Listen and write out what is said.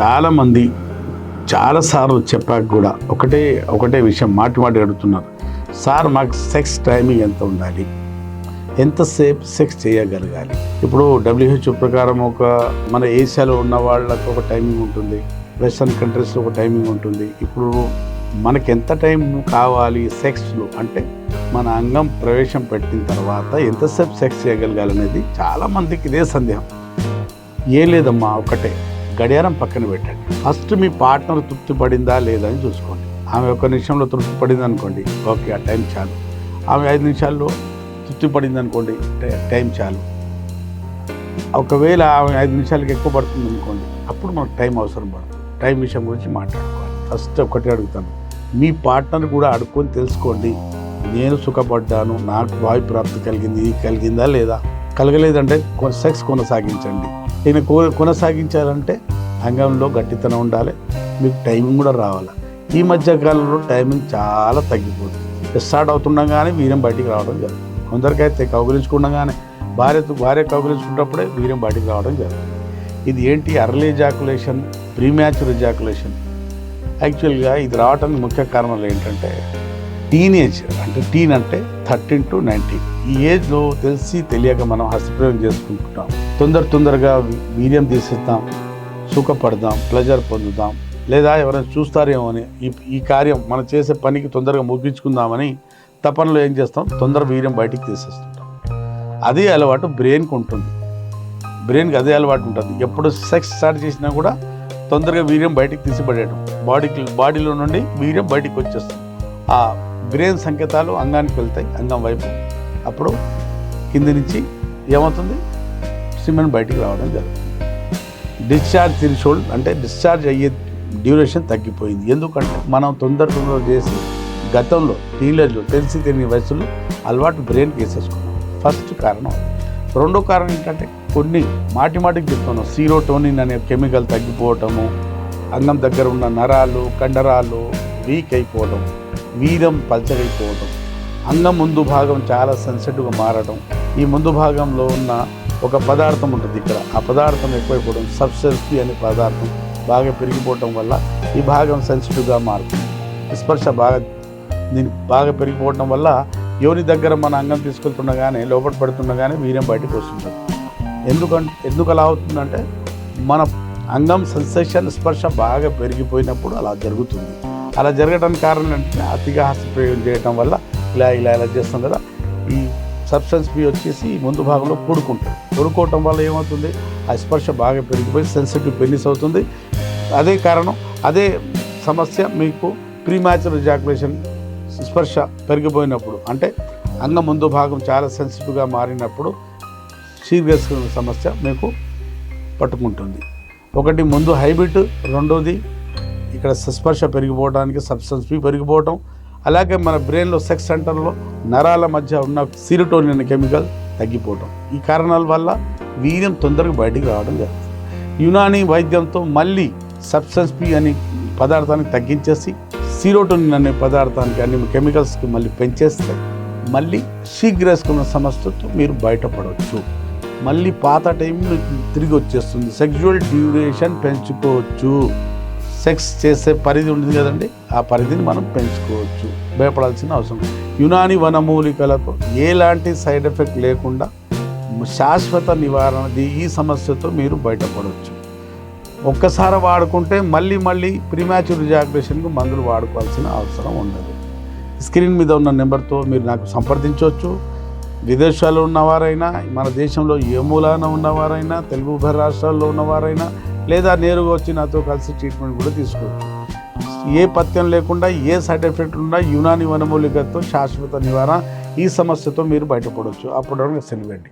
చాలామంది చాలాసార్లు చెప్పాక కూడా ఒకటే ఒకటే విషయం మాటి మాటి అడుగుతున్నారు. సార్ మాకు సెక్స్ టైమింగ్ ఎంత ఉండాలి? ఎంతసేపు సెక్స్ చేయగలగాలి? ఇప్పుడు డబ్ల్యూహెచ్ఓ ప్రకారం ఒక మన ఏషియాలో ఉన్న వాళ్ళకు ఒక టైమింగ్ ఉంటుంది. వెస్ట్రన్ కంట్రీస్లో ఒక టైమింగ్ ఉంటుంది. ఇప్పుడు మనకి ఎంత టైం కావాలి సెక్స్లో? అంటే మన అంగం ప్రవేశం పెట్టిన తర్వాత ఎంతసేపు సెక్స్ చేయగలగాలి అనేది చాలామందికి ఇదే సందేహం. ఏం లేదమ్మా ఒకటే. గడియారం పక్కన పెట్టండి. ఫస్ట్ మీ పార్ట్నర్ తృప్తి పడిందా లేదా అని చూసుకోండి. ఆమె ఒక నిమిషంలో తృప్తి పడింది అనుకోండి ఓకే ఆ టైం చాలు. ఆమె ఐదు నిమిషాల్లో తృప్తి పడింది అనుకోండి టైం చాలు. ఒకవేళ ఆమె ఐదు నిమిషాలకి ఎక్కువ పడుతుంది అనుకోండి అప్పుడు మనకు టైం అవసరం పడుతుంది. టైం విషయం గురించి మాట్లాడుకోవాలి. ఫస్ట్ ఒకటి అడుగుతాను. మీ పార్ట్నర్ కూడా అడుక్కొని తెలుసుకోండి. నేను సుఖపడ్డాను నాకు వాయు ప్రాప్తి కలిగింది ఇది కలిగిందా లేదా? కలగలేదంటే సెక్స్ కొనసాగించండి. ఈయన కో- కొనసాగించాలంటే అంగంలో గట్టితనం ఉండాలి. మీకు టైమింగ్ కూడా రావాలి. ఈ మధ్య కాలంలో టైమింగ్ చాలా తగ్గిపోతుంది. స్టార్ట్ అవుతుండగానే వీరం బయటికి రావడం జరుగుతుంది కొందరికైతే కౌగిలించుకుండగానే భార్య భార్య కౌగిలించుకున్నప్పుడే వీరం బయటికి రావడం జరుగుతుంది ఇది ఏంటి? అర్లీ జాకులేషన్ ప్రీమ్యాచుర్ జాకులేషన్ యాక్చువల్గా ఇది రావడానికి ముఖ్య కారణాలు ఏంటంటే టీనేజ్ అంటే టీన్ అంటే థర్టీన్ టు నైన్టీన్ ఈ ఏజ్లో తెలిసి తెలియక మనం హస్తప్రయోగం చేసుకుంటున్నాం. తొందర తొందరగా వీర్యం తీసేద్దాం సుఖపడదాం ప్లెజర్ పొందుదాం. లేదా ఎవరైనా చూస్తారేమో అని ఈ ఈ కార్యం మనం చేసే పనికి తొందరగా ముగించుకుందామని తపనలో ఏం చేస్తాం? తొందర వీర్యం బయటికి తీసేస్తుంటాం. అదే అలవాటు బ్రెయిన్కి ఉంటుంది. బ్రెయిన్కి అదే అలవాటు ఉంటుంది. ఎప్పుడు సెక్స్ స్టార్ట్ చేసినా కూడా తొందరగా వీర్యం బయటికి తీసిపడేయడం బాడీకి బాడీలో నుండి వీర్యం బయటికి వచ్చేస్తుంది. ఆ బ్రెయిన్ సంకేతాలు అంగానికి వెళ్తాయి అంగం వైపు. అప్పుడు కింది నుంచి ఏమవుతుంది? సిమెంట్ బయటికి రావడం జరుగుతుంది. డిశ్చార్జ్ థిరిషోల్డ్ అంటే డిశ్చార్జ్ అయ్యే డ్యూరేషన్ తగ్గిపోయింది. ఎందుకంటే మనం తొందర తొందర చేసి గతంలో టీనేజ్లో తెలిసి తెలియని వయసులో అలవాటు బ్రెయిన్ వేసేసుకున్నాం. ఫస్ట్ కారణం రెండో కారణం ఏంటంటే కొన్ని మాటి మాటికి చెప్తున్నాం సీరోటోనిన్ అనే కెమికల్ తగ్గిపోవటము అంగం దగ్గర ఉన్న నరాలు కండరాలు వీక్ అయిపోవడం వీరం పల్చగైపోవడం అంగం ముందు భాగం చాలా సెన్సిటివ్గా మారడం ఈ ముందు భాగంలో ఉన్న ఒక పదార్థం ఉంటుంది ఇక్కడ. ఆ పదార్థం ఎక్కువైపోవడం సబ్స్టెన్సీ అనే పదార్థం బాగా పెరిగిపోవటం వల్ల ఈ భాగం సెన్సిటివ్గా మారుతుంది. స్పర్శ బాగా దీనికి బాగా పెరిగిపోవడం వల్ల యోని దగ్గర మన అంగం తీసుకెళ్తుండగానే లోపల పడుతుండగానే వీర్యం బయటకు వస్తుంటుంది. ఎందుకంటే ఎందుకు అలా అవుతుందంటే మన అంగం సెన్సేషన్ స్పర్శ బాగా పెరిగిపోయినప్పుడు అలా జరుగుతుంది. అలా జరగడానికి కారణం ఏంటంటే అతిగా హస్తప్రయోగం చేయడం వల్ల ఇలా ఇలా ఇలా చేస్తాం కదా ఈ సబ్స్టెన్స్ బి వచ్చేసి ముందు భాగంలో కూడుకుంటుంది. కూడుకోవటం వల్ల ఏమవుతుంది? ఆ స్పర్శ బాగా పెరిగిపోయి సెన్సిటివ్ పెన్నిస్ అవుతుంది. అదే కారణం అదే సమస్య మీకు ప్రీమాచర్ జాకులేషన్ స్పర్శ పెరిగిపోయినప్పుడు అంటే అంగం ముందు భాగం చాలా సెన్సిటివ్గా మారినప్పుడు సీరియస్ సమస్య మీకు పట్టుకుంటుంది. ఒకటి ముందు హైబ్రిడ్ రెండోది ఇక్కడ స్పర్శ పెరిగిపోవడానికి సబ్స్టెన్స్ బి పెరిగిపోవటం అలాగే మన బ్రెయిన్లో సెక్స్ సెంటర్లో నరాల మధ్య ఉన్న సిరిటోనిన్ అనే కెమికల్ తగ్గిపోవటం. ఈ కారణాల వల్ల వీర్యం తొందరగా బయటికి రావడం జరుగుతుంది. యునానీ వైద్యంతో మళ్ళీ సబ్స్టెన్స్ పి అనే పదార్థాన్ని తగ్గించేసి సిరోటోనిన్ అనే పదార్థానికి అన్ని కెమికల్స్కి మళ్ళీ పెంచేస్తే మళ్ళీ శీఘ్రేసుకున్న సమస్యతో మీరు బయటపడవచ్చు. మళ్ళీ పాత టైం మీకు తిరిగి వచ్చేస్తుంది. సెక్జువల్ డ్యూరేషన్ పెంచుకోవచ్చు. సెక్స్ చేసే పరిధి ఉంటుంది కదండి. ఆ పరిధిని మనం పెంచుకోవచ్చు. భయపడాల్సిన అవసరం యునాని వనమూలికలకు ఎలాంటి సైడ్ ఎఫెక్ట్ లేకుండా శాశ్వత నివారణ ఈ సమస్యతో మీరు బయటపడవచ్చు. ఒక్కసారి వాడుకుంటే మళ్ళీ మళ్ళీ ప్రిమాచ్యూర్ జాగ్రేషన్కు మందులు వాడుకోవాల్సిన అవసరం ఉండదు. స్క్రీన్ మీద ఉన్న నెంబర్తో మీరు నాకు సంప్రదించవచ్చు. విదేశాల్లో ఉన్నవారైనా మన దేశంలో ఏ మూలాన ఉన్నవారైనా తెలుగు ఉభయ రాష్ట్రాల్లో ఉన్నవారైనా లేదా నేరుగా వచ్చి నాతో కలిసి ట్రీట్మెంట్ కూడా తీసుకోవచ్చు ఏ పథ్యం లేకుండా ఏ సైడ్ ఎఫెక్ట్ ఉన్నా యునాని వనమూలికతో శాశ్వత నివారణ ఈ సమస్యతో మీరు బయటపడవచ్చు అప్పుడు సెలివండి